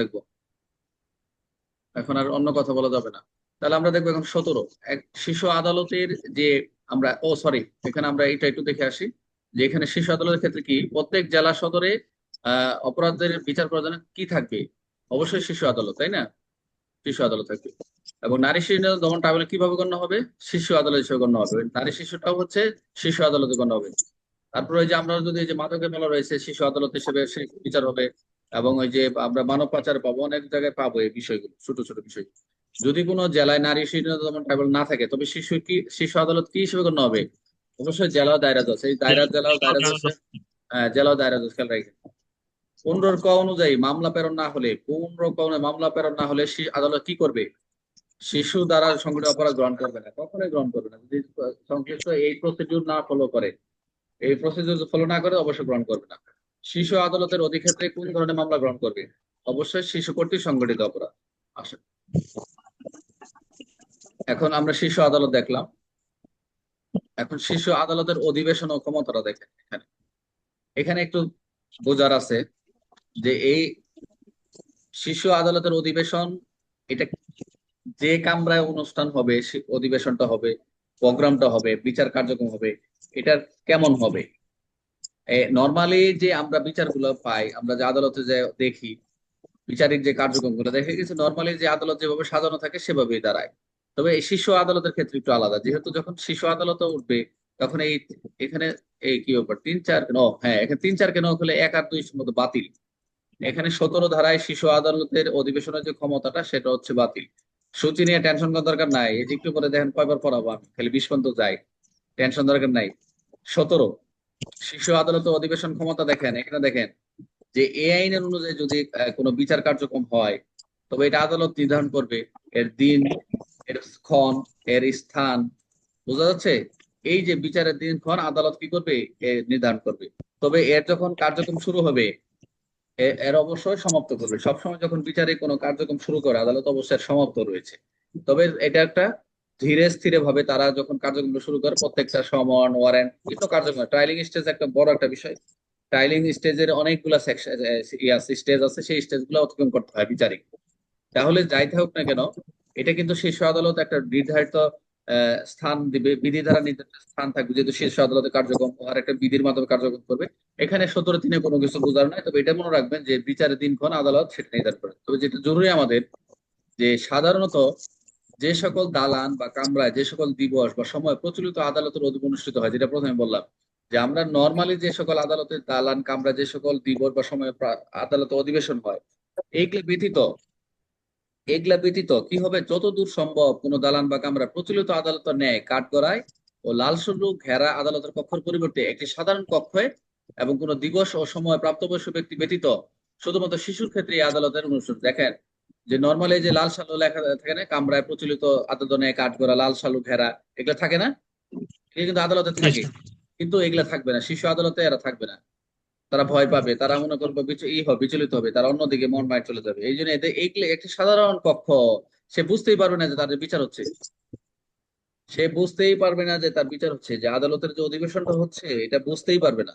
দেখব। এখন আর অন্য কথা বলা যাবে না। তাহলে আমরা দেখব এখন সতেরো। এক শিশু আদালতের যে আমরা, ও সরি, এখানে আমরা এটা একটু দেখে আসি। যে এখানে শিশু আদালতের ক্ষেত্রে কি, প্রত্যেক জেলা সদরে অপরাধের বিচার করার জন্য কি থাকবে অবশ্যই শিশু আদালত, তাই না? শিশু আদালত থাকবে। এবং নারী শিশু দমন ট্রাইব্যুনাল কীভাবে গণ্য হবে? শিশু আদালত হিসেবে গণ্য হবে। নারী শিশুটাও হচ্ছে শিশু আদালতে গণ্য হবে। তারপরে যে আমরা যদি যে মাদকের মেলা রয়েছে শিশু আদালত হিসেবে বিচার হবে। এবং ওই যে আমরা মানব পাচার পাবো অনেক জায়গায় পাবো এই বিষয়গুলো ছোট ছোট বিষয় যদি কোনো জেলায় নারী শিশু ট্রাইব্যুনাল না থাকে তবে শিশু কি শিশু আদালত কি হিসেবে গণ্য হবে? অবশ্যই জেলা দায়রা জজ এই দায়রা জেলা দায়রা জজ হ্যাঁ, জেলা দায়রা জজ খেয়াল রাখেন পনেরোর ক অনুযায়ী মামলা প্রেরণ না হলে পনেরো ক মামলা প্রেরণ না হলে আদালত কি করবে? শিশু দ্বারা সংগঠিত অপরাধ গ্রহণ করবে না কখনোই গ্রহণ করবে না। যদি সংশ্লিষ্ট এই প্রসিডিউর না ফলো করে এই প্রসিডিউর ফলো না করে অবশ্যই গ্রহণ করবে না। শিশু আদালতের অধিক্ষেত্রে কোন ধরনের মামলা গ্রহণ করবে? অবশ্যই শিশু কর্তৃক সংগঠিত অপরাধ। আসে এখন আমরা শিশু আদালত দেখলাম। এখন শিশু আদালতের অধিবেশন ও ক্ষমতাটা দেখেন এখানে। এখানে একটু বোঝার আছে যে এই শিশু আদালতের অধিবেশন, এটা যে কামরায় অনুষ্ঠান হবে অধিবেশনটা হবে, প্রোগ্রামটা হবে, বিচার কার্যক্রম হবে এটা কেমন হবে? নর্মালি যে আমরা বিচারগুলো পাই, আমরা যে আদালতে যে দেখি, বিচারিক যে কার্যক্রমগুলো দেখে গেছে নর্মালি যে আদালত যেভাবে সাজানো থাকে, সেভাবেই দাঁড়ায়। তবে এই শিশু আদালতের ক্ষেত্রে একটু আলাদা। যেহেতু যখন শিশু আদালতে উঠবে, তখন এই এখানে এই কি ব্যাপার, তিন চার কেন হ্যাঁ এখানে তিন চার কেন হলে এক আর দুই মতো বাতিল। এখানে সতেরো ধারায় শিশু আদালতের অধিবেশনের যে ক্ষমতাটা, সেটা হচ্ছে বাতিল। সূচি নিয়ে টেনশন করার দরকার নাই। এই যে একটু পরে দেখেন কয়বার পড়াবো খালি বিশ পর্যন্ত যাই। টেনশন দরকার নাই। সতেরো শিশু আদালতের অধিবেশন ক্ষমতা দেখেন। এখানে দেখেন যে এই আইনের অনুযায়ী যদি কোনো বিচার কার্যক্রম হয়, তবে এটা আদালত নির্ধারণ করবে। এর দিন, এর ক্ষণ, এর স্থান, বোঝা যাচ্ছে? এই যে বিচারের দিন, ক্ষণ, আদালত কি করবে? এ নির্ধারণ করবে। তবে এর যখন কার্যক্রম শুরু হবে এর অবশ্যই সমাপ্ত করবে। সবসময় যখন বিচারে কোনো কার্যক্রম শুরু করে, আদালত অবশ্যই সমাপ্ত রয়েছে। তবে এটা একটা ধীরে স্থিরে ভাবে তারা যখন কার্যক্রম শুরু করে, প্রত্যেকটা সমন ওয়ারেন্ট বিভিন্ন কার্যক্রম। ট্রায়ালিং স্টেজ একটা বড় একটা বিষয়। ট্রায়ালিং স্টেজের অনেকগুলা স্টেজ আছে, সেই স্টেজগুলো অতিক্রম করতে হয় বিচারিক। তাহলে যাইতে হোক না কেন, এটা কিন্তু শীর্ষ আদালত একটা নির্ধারিত স্থান দিবে, বিধি দ্বারা নির্ধারিত স্থান থাকবে, যেহেতু শীর্ষ আদালতের কার্যক্রম আর একটা বিধির মাধ্যমে কার্যক্রম করবে। এখানে সতেরো দিনে কোনো কিছু বোঝার নাই, তবে এটা মনে রাখবেন যে বিচারের দিনক্ষণ আদালত সেটা নির্ধারণ করে তবে যেটা জরুরি আমাদের, যে সাধারণত যে সকল দালান বা কামরায় যে সকল দিবস বা সময় প্রচলিত আদালতের অধীন অনুষ্ঠিত হয়, যেটা প্রথমে বললাম, যে আমরা নর্মালি যে সকল আদালতের দালান, কামরা, যে সকল দিবস বা সময় আদালতে অধিবেশন হয়, এইগুলো ব্যতীত এগুলা ব্যতীত কি হবে? যতদূর সম্ভব কোনো দালান বা কামরা প্রচলিত আদালতের ন্যায় কাঠগড়ায় ও লাল সরু ঘেরা আদালতের কক্ষের পরিবর্তে একটি সাধারণ কক্ষে এবং কোনো দিবস ও সময় প্রাপ্তবয়স্ক ব্যক্তি ব্যতীত শুধুমাত্র শিশুর ক্ষেত্রে এই আদালতের অনুষ্ঠান। দেখেন যে নর্মালি যে লাল সালু লেখা থাকে না কামরায় প্রচলিত আদালতের ন্যায় কাঠগড়া লাল সালু ঘেরা এগুলা থাকে না? এগুলো কিন্তু আদালতে থাকে। কিন্তু এগুলা থাকবে না। শিশু আদালতে এরা থাকবে না। তারা ভয় পাবে। তারা মনে করবে ই হবে বিচলিত হবে। তারা অন্যদিকে মন মায় চলে যাবে। এই জন্য এদের এইগুলো একটি সাধারণ কক্ষ সে বুঝতেই পারবে না যে তাদের বিচার হচ্ছে। সে বুঝতেই পারবে না যে তার বিচার হচ্ছে। যে আদালতের যে অধিবেশনটা হচ্ছে এটা বুঝতেই পারবে না।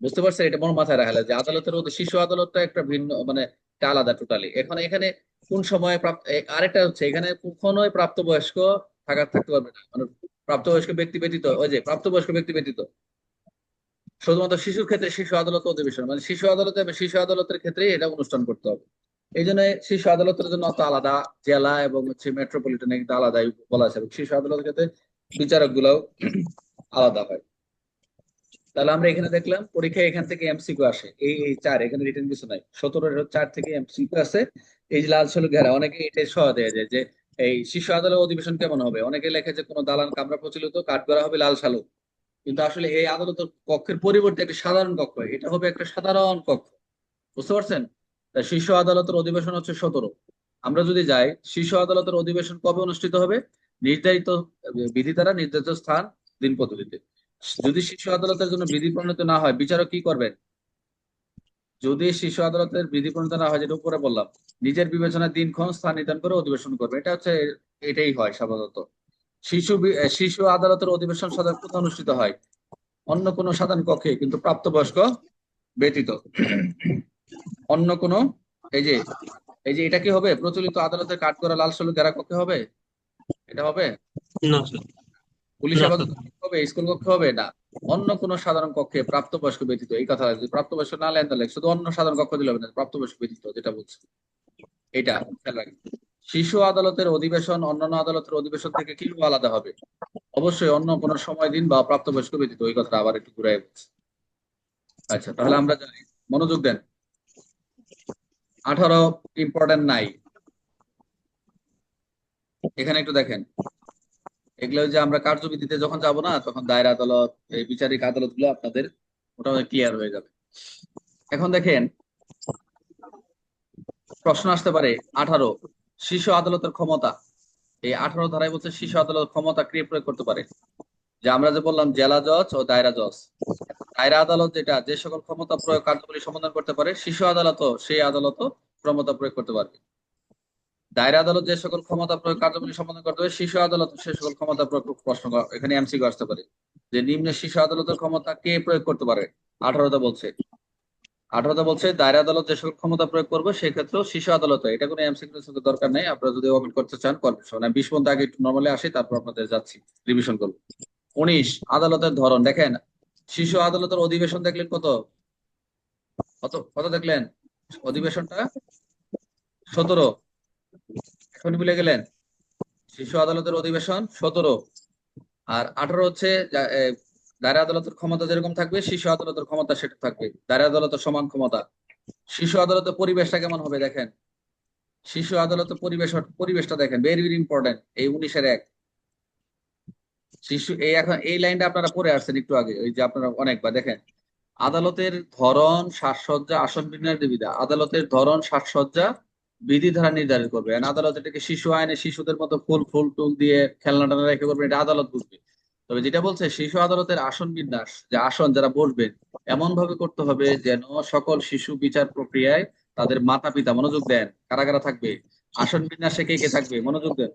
বুঝতে পারছেন? এটা মন মাথায় রাখা যে আদালতের শিশু আদালতটা একটা ভিন্ন মানে একটা আলাদা টোটালি এখন, এখানে কোন সময় প্রাপ্ত আরেকটা হচ্ছে, এখানে কখনোই প্রাপ্তবয়স্ক থাকা, থাকতে পারবে না। মানে প্রাপ্তবয়স্ক ব্যক্তি ব্যতীত, ওই যে প্রাপ্তবয়স্ক ব্যক্তি ব্যতীত। শুধুমাত্র শিশুর ক্ষেত্রে শিশু আদালত অধিবেশন মানে শিশু আদালতে, শিশু আদালতের ক্ষেত্রে এটা অনুষ্ঠান করতে হবে। এই জন্য শিশু আদালতের জন্য অত আলাদা জেলা এবং হচ্ছে মেট্রোপলিটনে কিন্তু আলাদাই বলা আছে। শিশু আদালতের ক্ষেত্রে বিচারক গুলাও আলাদা হয়। তাহলে আমরা এখানে দেখলাম পরীক্ষায় এখান থেকে এমসিকিউ আসে। এই এই চার, এখানে রিটার্ন কিছু নাই। সতেরো চার থেকে এমসিকিউ আছে। এই যে লাল সলু ঘেরা, অনেকে এটাই সহ দেয়া যায় যে এই শিশু আদালত অধিবেশন কেমন হবে? অনেকে লেখে যে, কোনো দালান কামরা প্রচলিত, কাঠ করা হবে লাল সালু। কিন্তু আসলে এই আদালতের কক্ষের পরিবর্তে একটা সাধারণ কক্ষ, এটা হবে একটা সাধারণ কক্ষ। বুঝতে পারছেন? শিশু আদালতের অধিবেশন হচ্ছে সতেরো। আমরা যদি যাই শিশু আদালতের অধিবেশন কবে অনুষ্ঠিত হবে? নির্ধারিত বিধি দ্বারা নির্ধারিত স্থান দিন পদ্ধতিতে যদি শিশু আদালতের জন্য বিধি প্রণীত না হয়, বিচারক কি করবেন যদি শিশু আদালতের বিধি প্রণীত না হয়, যেটা উপরে বললাম, নিজের বিবেচনায় দিনক্ষণ স্থান নির্ধারণ করে অধিবেশন করবে। এটা হচ্ছে, এটাই হয় সাধারণত। শিশু শিশু আদালতের অধিবেশন সাধারণত অনুষ্ঠিত হয় অন্য কোনো সাধারণ কক্ষে, কিন্তু প্রাপ্তবয়স্ক ব্যতীত। অন্য কোনো, এই যে এই যে এটা কি হবে? প্রচলিত আদালতের কাঠ করা লাল সলুক যারা কক্ষে হবে? এটা হবে? না। পুলিশ হবে স্কুল কক্ষে হবে না। অন্য কোনো সাধারণ কক্ষে প্রাপ্তবয়স্ক ব্যতীত এই কথা যদি প্রাপ্তবয়স্ক না লেন তাহলে শুধু অন্য সাধারণ কক্ষ দিলে হবে না প্রাপ্তবয়স্ক ব্যতীত যেটা বলছে। এটা শিশু আদালতের অধিবেশন অন্যান্য আদালতের অধিবেশন থেকে কীভাবে আলাদা হবে? অবশ্যই অন্য কোনো সময় দিন বা প্রাপ্তবয়স্ক ব্যতীত ওই কথাটা আবার একটু ঘুরাই বলছে। আচ্ছা তাহলে আমরা জানি। মনোযোগ দেন। আঠারো ইম্পর্টেন্ট নাই। এখানে একটু দেখেন। এগুলো যে আমরা কার্যবিধিতে যখন যাব না, তখন দায়রা আদালত, এই বিচারিক আদালতগুলো আপনাদের মোটামুটি ক্লিয়ার হয়ে যাবে। এখন দেখেন, প্রশ্ন আসতে পারে, আঠারো, শীর্ষ আদালতের ক্ষমতা। এই আঠারো ধারায় বলছে শিশু আদালত ক্ষমতা ক্রিয়া প্রয়োগ করতে পারে? যে আমরা যে বললাম জেলা জজ ও দায়রা জজ। দায়রা আদালত যেটা, যে সকল ক্ষমতা প্রয়োগ কার্যকরী সমাধান করতে পারে শিশু আদালতও সেই আদালতও ক্ষমতা প্রয়োগ করতে পারবে। দায়রা আদালত যে সকল ক্ষমতা প্রয়োগ কার্যকরী সমাধান করতে পারে শিশু আদালত সে সকল ক্ষমতা প্রয়োগ প্রশ্ন এখানে এমসিকিউ আসতে পারে। যে নিম্ন শিশু আদালতের ক্ষমতা কে প্রয়োগ করতে পারে? আঠারোটা বলছে। আঠারোটা বলছে, দায়রা আদালত যে সকল ক্ষমতা প্রয়োগ করবে, সেক্ষেত্রেও শিশু আদালত এটা কোনো এমসিকিউ দরকার নেই। আপনারা যদি ওপেন করতে চান করবেন মানে বিশ পর্যন্ত আগে একটু নর্মালি আসি, তারপর আপনাদের যাচ্ছি রিভিশন করব। উনিশ, আদালতের ধরন। দেখেন শিশু আদালতের অধিবেশন দেখলেন কত? কত? কত দেখলেন? অধিবেশনটা? সতেরো। এখন ভুলে গেলেন। শিশু আদালতের অধিবেশন সতেরো। আর আঠারো হচ্ছে দায়রা আদালতের ক্ষমতা যেরকম থাকবে শিশু আদালতের ক্ষমতা সেটা থাকবে। দায়রা আদালতের সমান ক্ষমতা। শিশু আদালতের পরিবেশটা কেমন হবে দেখেন। শিশু আদালতের পরিবেশ, পরিবেশটা দেখেন ভেরি ভেরি ইম্পর্টেন্ট এই উনিশের এক। শিশু এই এখন, এই লাইনটা আপনারা পড়ে আসছেন একটু আগে, ওই যে আপনারা অনেকবার দেখেন। আদালতের ধরন, সাজসজ্জা, আসন বিন্যাস বিধি, আদালতের ধরন, সাজসজ্জা বিধি ধারা নির্ধারণ করবে আদালত এটাকে শিশু আইনে শিশুদের মতো ফুল ফুল টুল দিয়ে খেলনা টানা রেখে করবে, এটা আদালত বুঝবে। তবে যেটা বলছে, শিশু আদালতের আসন বিন্যাস, যে আসন যারা বসবেন এমন ভাবে করতে হবে যেন সকল শিশু বিচার প্রক্রিয়ায় তাদের মাতা পিতা মনোযোগ দেন। কারা কারা থাকবে? আসন বিন্যাসে কে কে থাকবে? মনোযোগ দেন।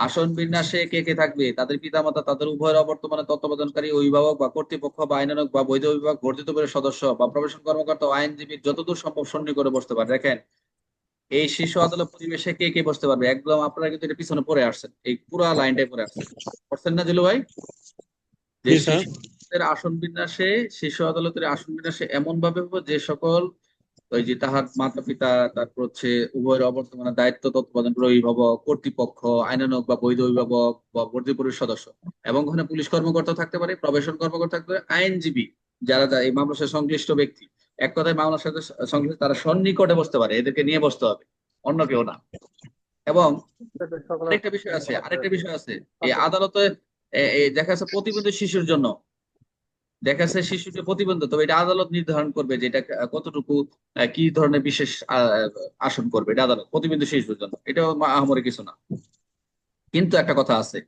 আসন বিন্যাসে কে কে থাকবে? তাদের পিতামাতা তাদের উভয়ের অবর্তমানে তত্ত্বাবধানকারী অভিভাবক বা কর্তৃপক্ষ বা আইনানুক বা বৈধ বিভাগ বর্ধিত করে সদস্য বা প্রবেশন কর্মকর্তা ও আইনজীবী যতদূর সম্ভব সন্নি করে বসতে পারে দেখেন এই শিশু আদালত পরিবেশে কে কে বসতে পারবে? একদম আপনারা কিন্তু এটা পিছনে পড়ে আসছেন। এই পুরো লাইনটাই পড়ে আসছেন। পড়ছেন না জিলু ভাই? যে। আসন বিন্যাসে শিশু আদালতের আসন বিন্যাসে এমন ভাবে হবে যে সকল ওই যে তাহার মাতা পিতা তারপর হচ্ছে উভয়ের অবর্তমানে দায়িত্ব তত্ত্বাবধান অভিভাবক, কর্তৃপক্ষ আইনানক বা বৈধ অভিভাবক বা বর্ধিত পরিষদ সদস্য। এবং ওখানে পুলিশ কর্মকর্তা থাকতে পারে, প্রবেশন কর্মকর্তা থাকতে পারে, আইনজীবী যারা এই মামলার সাথে সংশ্লিষ্ট ব্যক্তি। এক কথায় মামলার সাথে সংশ্লিষ্ট তারা সন্নিকটে বসতে পারে, এদেরকে নিয়ে বসতে হবে, অন্য কেউ না। এবং আরেকটা বিষয় আছে, আরেকটা বিষয় আছে, এই আদালতে দেখা যাচ্ছে প্রতিবন্ধী শিশুর জন্য দেখা যাচ্ছে শিশুকে প্রতিবন্ধী তবে এটা আদালত নির্ধারণ করবে যে এটা কতটুকু কি ধরনের বিশেষ আসন করবে এটা আদালত, প্রতিবন্ধী শিশুর জন্য এটাও আহামরি কিছু না। কিন্তু একটা কথা আছে।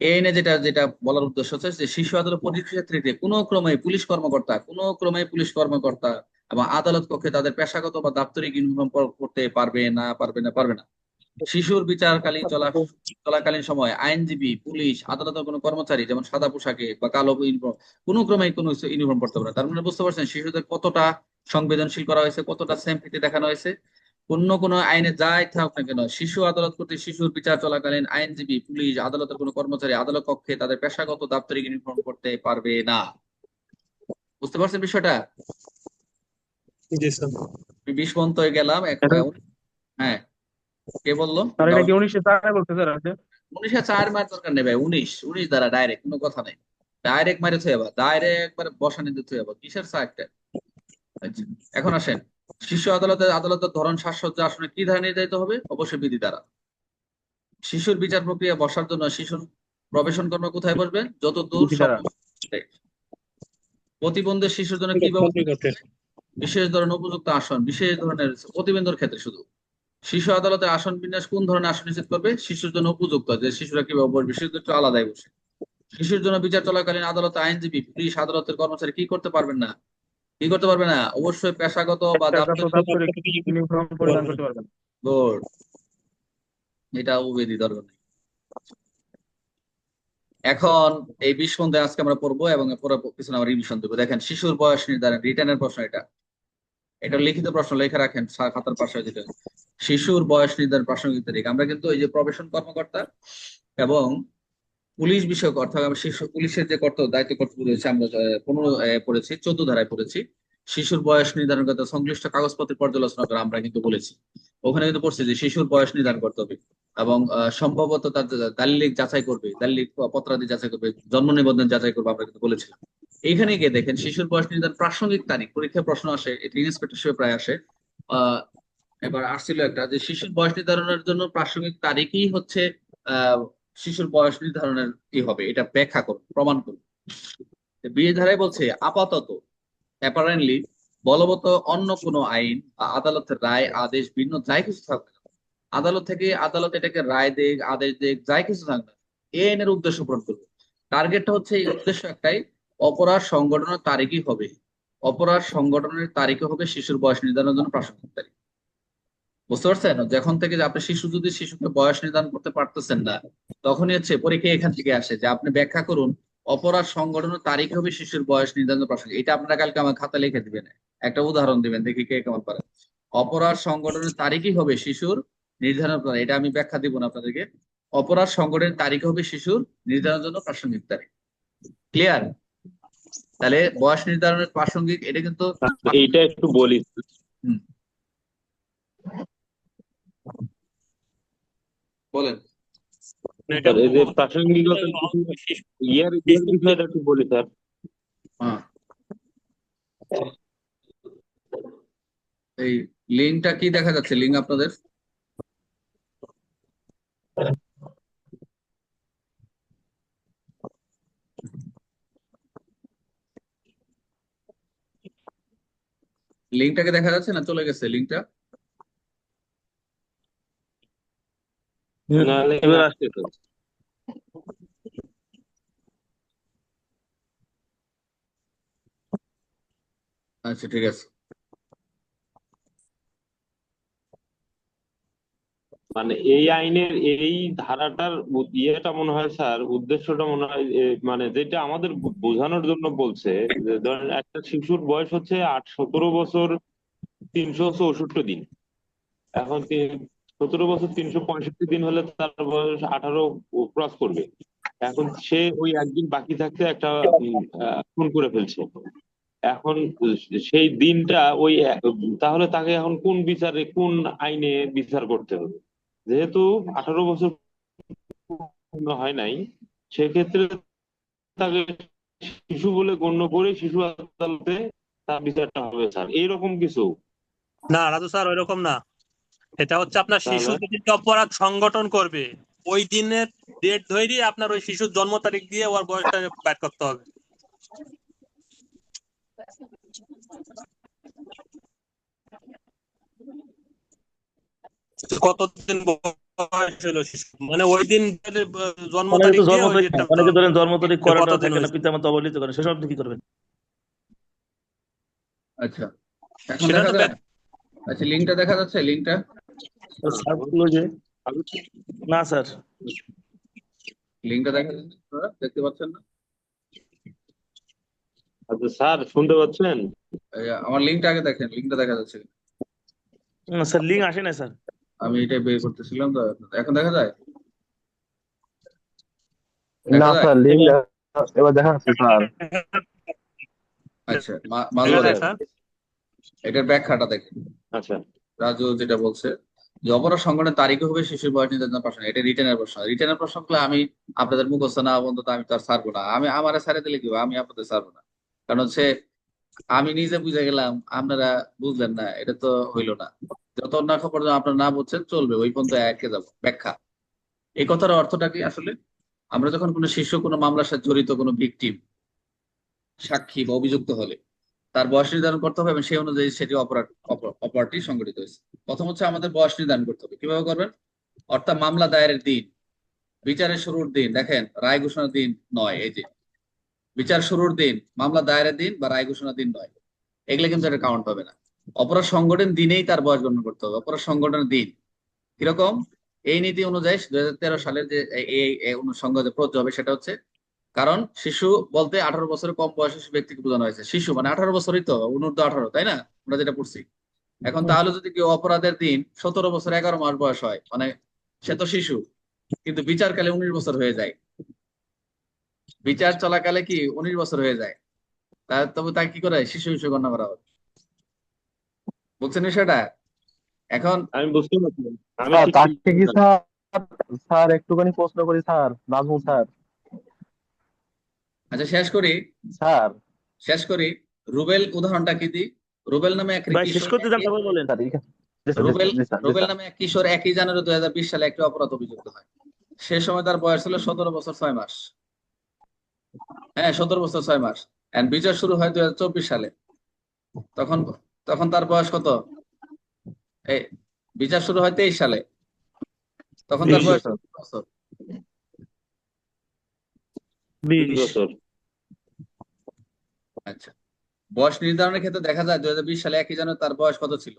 এনে যেটা যেটা বলার উদ্দেশ্য হচ্ছে যে শিশু আদালত পরিক্ষেত্রে কোনো ক্রমে পুলিশ কর্মকর্তা, কোনো ক্রমে পুলিশ কর্মকর্তা এবং আদালত কক্ষে তাদের পেশাগত বা দাপ্তরিক ইউনিফর্ম করতে পারবে না পারবে না পারবে না। শিশুর বিচারকালীন চলা চলাকালীন সময় আইনজীবী পুলিশ আদালতের কোনো কর্মচারী যেমন সাদা পোশাকে বা কালো ইউনিফর্ম কোনো ক্রমে কোনো ইউনিফর্ম পড়তে পারে তার মানে বুঝতে পারছেন শিশুদের কতটা সংবেদনশীল করা হয়েছে কতটা সেমফিটি দেখানো হয়েছে। অন্য কোনো আইনে যাই থাকুক না কেন শিশু আদালত কর্তৃক শিশুর বিচার চলাকালীন আইনজীবী পুলিশ আদালতের কোনো কর্মচারী আদালত কক্ষে তাদের পেশাগত দাপ্তরিক ইউনিফর্ম করতে পারবে না। বুঝতে পারছেন বিষয়টা? স্যার। আমি বিশ গেলাম হ্যাঁ। কে বলল? স্যার এটা কি উনিশশো চারে বলছে স্যার আপনি উনিশে চার মার দরকার নেই ভাই উনিশ। উনিশ দ্বারা ডাইরেক্ট কোনো কথা নেই। ডাইরেক্ট মারে থুয়ে যাবা ডাইরেক্ট একবার বসানি দিয়ে থুয়ে যাবা কিসের সাইডটা আচ্ছা এখন আসেন। শিশু আদালতের আদালতের ধরন সাজসজ্জা আসনে কি ধারা নির্ধারিত হবে? অবশ্যই বিধি দ্বারা। শিশুর বিচার প্রক্রিয়া বসার জন্য শিশুর প্রবেশন কর্ম কোথায় বসবে? যত দূর প্রতিবন্ধী শিশুর জন্য কি ব্যবস্থা বিশেষ ধরনের উপযুক্ত আসন বিশেষ ধরনের প্রতিবন্ধের ক্ষেত্রে শুধু। শিশু আদালতে আসন বিন্যাস কোন ধরনের আসন নিশ্চিত করবে? শিশুর জন্য উপযুক্ত। যে শিশুরা কীভাবে বসবে শিশুদের একটু আলাদাই বসে শিশুর জন্য বিচার চলাকালীন আদালতে আইনজীবী পুলিশ আদালতের কর্মচারী কি করতে পারবেন না? কি করতে পারবে না? অবশ্যই পেশাগত বা গুড এটা উবেদি দরকার নেই। এখন এই বিশ পর্যন্ত আজকে আমরা পড়ব এবং পরে পিছনে আমরা রিভিশন দেবো। দেখেন শিশুর বয়স নির্ধারণ রিটার্নের প্রশ্ন এটা। এটা লিখিত প্রশ্ন লেখা রাখেন খাতার পাশে যেটা। শিশুর বয়স নির্ধারণ প্রাসঙ্গিক তারিখ। আমরা কিন্তু এই যে প্রবেশন কর্মকর্তা এবং পুলিশ বিষয়ক অর্থাৎ শিশু পুলিশের যে কর্তব্য, দায়িত্ব কর্তব্য রয়েছে, আমরা পনেরো পড়েছি, চোদ্দ ধারায় পড়েছি। শিশুর বয়স নির্ধারণ করতে সংশ্লিষ্ট কাগজপত্রের পর্যালোচনা করে আমরা কিন্তু বলেছি। ওখানে কিন্তু পড়ছে যে শিশুর বয়স নির্ধারণ করতে হবে এবং সম্ভবত তার দালিলিক যাচাই করবে, দালিলিক পত্রাদি যাচাই করবে, জন্ম নিবন্ধন যাচাই করবে আমরা কিন্তু বলেছিলাম। এইখানে গিয়ে দেখেন, শিশুর বয়স নির্ধারণ প্রাসঙ্গিক তারিখ, পরীক্ষায় প্রশ্ন আসে, এটি ইন্সপেক্টর হিসেবে প্রায় আসে এবার আসছিল একটা যে শিশুর বয়স নির্ধারণের জন্য প্রাসঙ্গিক তারিখই হচ্ছে শিশুর বয়স নির্ধারণের কি হবে, এটা ব্যাখ্যা করুন, প্রমাণ করুন বিয়ে ধারায় বলছে, আপাতত অ্যাপারেন্টলি বলবৎ অন্য কোনো আইন বা আদালতের রায়, আদেশ, ভিন্ন যাই কিছু থাকবে। আদালত থেকে আদালত এটাকে রায় দেখ আদেশ দেখ যাই কিছু থাকবে। এই আইনের উদ্দেশ্য পূরণ করবে টার্গেটটা হচ্ছে এই উদ্দেশ্য একটাই, অপরাধ সংগঠনের তারিখই হবে, অপরাধ সংগঠনের তারিখে হবে শিশুর বয়স নির্ধারণের জন্য প্রাসঙ্গিক তারিখ বুঝতে পারছেন? যখন থেকে যে আপনি শিশু যদি শিশুকে বয়স নির্ধারণ করতে পারতেছেন না তখনই হচ্ছে পরীক্ষা এখান থেকে আসে যে আপনি ব্যাখ্যা করুন অপরাধ সংগঠনের তারিখ হবে শিশুর বয়স নির্ধারণ প্রাসঙ্গিক এটা আপনারা কালকে আমার খাতা লিখে দিবেন। একটা উদাহরণ দিবেন দেখি কে কেমন পারে। অপরাধ সংগঠনের তারিখই হবে শিশুর নির্ধারণ করা এটা আমি ব্যাখ্যা দিব না আপনাদেরকে। অপরাধ সংগঠনের তারিখ হবে শিশুর নির্ধারণের জন্য প্রাসঙ্গিক তারিখ। ক্লিয়ার তাহলে বয়স নির্ধারণের প্রাসঙ্গিক এটা কিন্তু এইটা একটু বলি। বলেন। স্যার, এই যে প্রাসঙ্গিকতা ইয়ার ইয়ার বিষয়টা একটু বলি স্যার। হ্যাঁ। এই লিঙ্কটা কি দেখা যাচ্ছে? লিঙ্ক আপনাদের? লিঙ্কটাকে দেখা যাচ্ছে না? চলে গেছে লিঙ্কটা? নাহলে এবার আসছে তো আচ্ছা ঠিক আছে মানে এই আইনের এই ধারাটার ইয়েটা মনে হয় স্যার উদ্দেশ্যটা মনে হয় মানে যেটা আমাদের বোঝানোর জন্য বলছে যে ধরেন একটা শিশুর বয়স হচ্ছে আট সতেরো বছর তিনশো চৌষট্টি দিন। এখন সতেরো বছর তিনশো পঁয়ষট্টি দিন হলে তার বয়স আঠারো ক্রস করবে। এখন সে ওই একদিন বাকি থাকতে একটা খুন করে ফেলছে। এখন সেই দিনটা ওই, তাহলে তাকে এখন কোন বিচারে, কোন আইনে বিচার করতে হবে? যেহেতু আঠারো বছর হয় নাই, সেক্ষেত্রে তাকে শিশু বলে গণ্য করে শিশু আদালতে তার বিচারটা হবে, স্যার। এইরকম কিছু? না, রাজু স্যার, ওইরকম না। এটা হচ্ছে আপনার? শিশু যদি অপরাধ সংগঠন করবে ওই দিনের ডেট ধরে আপনার ওই শিশুর জন্ম তারিখ দিয়ে ওর বয়সটা ব্যাট করতে হবে। কতদিন বয়স মানে ওই দিন জন্ম তারিখ তো দিয়ে জন্ম তারিখ ডেটটা অনেকে ধরেন জন্ম তারিখ করাটা থাকে না হয়েছে। অবহেলিত করে সেসব আপনি কি করবেন? আচ্ছা। এখন দেখা যায় আচ্ছা লিঙ্কটা দেখা যাচ্ছে? লিঙ্কটা? স্যার বলল যে না স্যার। লিঙ্কটা দেখা যাচ্ছে দেখতে পাচ্ছেন না? আচ্ছা স্যার শুনতে পাচ্ছেন? আমার লিঙ্কটা আগে দেখেন লিঙ্কটা দেখা যাচ্ছে না, স্যার লিঙ্ক আসে না স্যার। আমি এটাই বের করতেছিলাম তো এখন দেখা যায়? না স্যার লিঙ্ক এবার দেখা যাচ্ছে স্যার। আচ্ছা মাঝে ব্যাখ্যাটা দেখেন। আচ্ছা। রাজু যেটা বলছে যে অপরাধ সংগঠনের তারিখে হবে শিশুর বয়স নির্ধারণ প্রশ্ন। এটা রিটেনের প্রশ্ন। করলে আমি আপনাদের মুখস্থ না আমি ছাড়বো না। আমি আমার দিলে কি আমি আপনাদের ছাড়বো না। কারণ হচ্ছে আমি নিজে বুঝে গেলাম, আপনারা বুঝলেন না, এটা তো হইল না। যত আপনারা না বুঝছেন, চলবে। ওই পর্যন্ত একে যাব। ব্যাখ্যা। এই কথার অর্থটা কি আসলে? আমরা যখন কোনো শিশু, কোনো মামলার সাথে জড়িত, কোনো ভিকটিম সাক্ষী বা অভিযুক্ত হলে, তার বয়স নির্ধারণ করতে হবে এবং সেই অনুযায়ী সেটি অপরাধ অপ- অপরাধটি সংঘটিত হয়েছে। প্রথম হচ্ছে আমাদের বয়স নির্ধারণ করতে হবে। কীভাবে করবেন? অর্থাৎ মামলা দায়েরের দিন, বিচারের শুরুর দিন, দেখেন, রায় ঘোষণার দিন নয়, এই যে। বিচার শুরুর দিন, মামলা দায়েরের দিন বা রায় ঘোষণার দিন নয়। এগুলো কিন্তু এটা কাউন্ট হবে না। অপরাধ সংগঠন দিনেই তার বয়স গণনা করতে হবে। অপরাধ সংগঠনের দিন, কীরকম? এই নীতি অনুযায়ী দুই হাজার তেরো সালের যে এই- এই যে প্রযোজ্য হবে সেটা হচ্ছে, কারণ শিশু বলতে আঠারো বছরের কম বয়সী ব্যক্তিকে বোঝানো হয়েছে। শিশু মানে আঠারো বছরই তো অনূর্ধ্ব আঠারো, তাই না? আমরা যেটা পড়ছি। এখন তাহলে যদি কেউ অপরাধের দিন সতেরো বছর এগারো মাস বয়স হয় মানে সে তো শিশু কিন্তু বিচারকালে উনিশ বছর হয়ে যায়। বিচার চলাকালে কি উনিশ বছর হয়ে যায়? তা তবে তাকে কি করে? শিশু হিসেবে গণ্য করা হবে। বুঝছেন বিষয়টা? এখন আমি বুঝতে পারছি। তাকে কি স্যার? স্যার একটুখানি প্রশ্ন করি স্যার নাজমুল স্যার। আচ্ছা শেষ করি। স্যার। শেষ করি। রুবেল উদাহরণটা কি দিই রুবেল নামে এক শেষ করতে তারপর বলেন। রুবেল নামে এক কিশোর একই জানুয়ারি দুই হাজার বিশ সালে একটি অপরাধ অভিযুক্ত হয়। সে সময় তার বয়স ছিল সতেরো বছর ছয় মাস। হ্যাঁ সতেরো বছর ছয় মাস। এন্ড বিচার শুরু হয় দুই হাজার চব্বিশ সালে। তখন তখন তার বয়স কত? এই বিচার শুরু হয় তেইশ সালে। তখন তার বয়স বছর। আচ্ছা। বয়স নির্ধারণের ক্ষেত্রে দেখা যায় দুই হাজার বিশ সালে একই জানুয়ারি তার বয়স কত ছিল?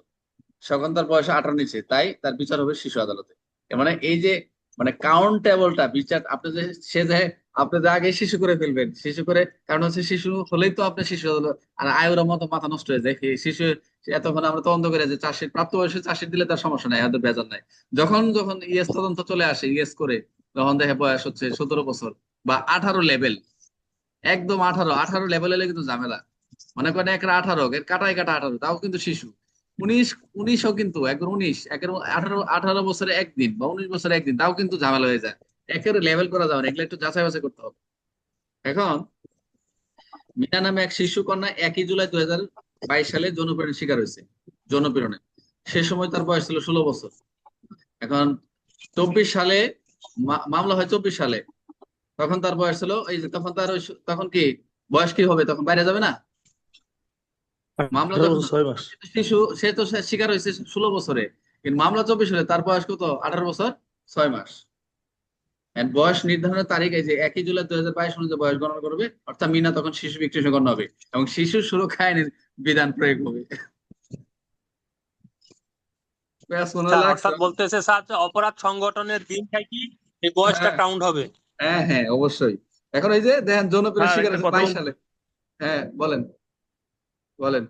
তখন তার বয়স আঠারো নিচে, তাই তার বিচার হবে শিশু আদালতে। মানে এই যে মানে কাউন্টেবলটা বিচার, আপনি যে, সে যে, আপনি যে আগে শিশু করে ফেলবেন, শিশু করে, কারণ হচ্ছে শিশু হলেই তো আপনি শিশু আদালত আর আয়ুর মতো মাথা নষ্ট হয়ে যায়। শিশু, এতক্ষণ আমরা তদন্ত করে যে চাষির প্রাপ্ত বয়সে চাষির দিলে তার সমস্যা নাই, এত বেজার নাই। যখন যখন ইএস তদন্ত চলে আসে, ইএস করে, তখন দেখে বয়স হচ্ছে সতেরো বছর বা আঠারো লেভেল একদম আঠারো আঠারো লেভেল হলে কিন্তু ঝামেলা। মনে করেন একের আঠারো এর কাটায় কাটা আঠারো, তাও কিন্তু শিশু। উনিশ, উনিশও কিন্তু একবার উনিশ, একের আঠারো আঠারো বছরে একদিন বা উনিশ বছরে একদিন, তাও কিন্তু ঝামেলা হয়ে যায়। একের লেভেল করা যাবে এগুলো একটু যাচাই বাছাই করতে হবে। এখন, মিনা নামে এক শিশু কন্যা একই জুলাই দুই হাজার বাইশ সালে যৌনপীড়নের শিকার হয়েছে, যৌনপীড়নে। সে সময় তার বয়স ছিল ষোলো বছর। এখন চব্বিশ সালে মামলা হয় চব্বিশ সালে। তখন তার বয়স ছিল, এই যে তখন তার তখন কি, বয়স কি হবে, তখন বাইরে যাবে না? মামলা আঠারো ছয় মাস। শিশু সে তো শিকার হয়েছে ষোলো বছরে। কিন্তু মামলা চব্বিশ হলে তার বয়স কত? আঠারো বছর ছয় মাস। বয়স নির্ধারণের তারিখ এই যে একই জুলাই দুই হাজার বাইশ অনুযায়ী বয়স গণনা করবে অর্থাৎ মিনা তখন শিশু বিক্রি হিসেবে গণ্য হবে এবং শিশু সুরক্ষা আইনের বিধান প্রয়োগ হবে। বলতেছে স্যার অপরাধ সংগঠনের দিন থেকে এই বয়সটা হ্যাঁ। কাউন্ট হবে। হ্যাঁ হ্যাঁ অবশ্যই। এখন এই যে দেখেন হ্যাঁ, শিকার বাইশ সালে। হ্যাঁ বলেন। বলেন।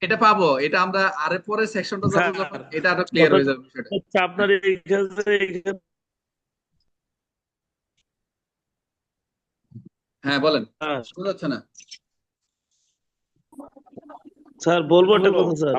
এটা পাবো এটা আমরা আরে পরে সেকশনটা যাব স্যার, যখন এটা আরও ক্লিয়ার হয়ে যাবে বিষয়টা। আচ্ছা আপনার এইখানে- হ্যাঁ বলেন। হ্যাঁ, শোনা যাচ্ছে না? স্যার বলব একটা কথা স্যার।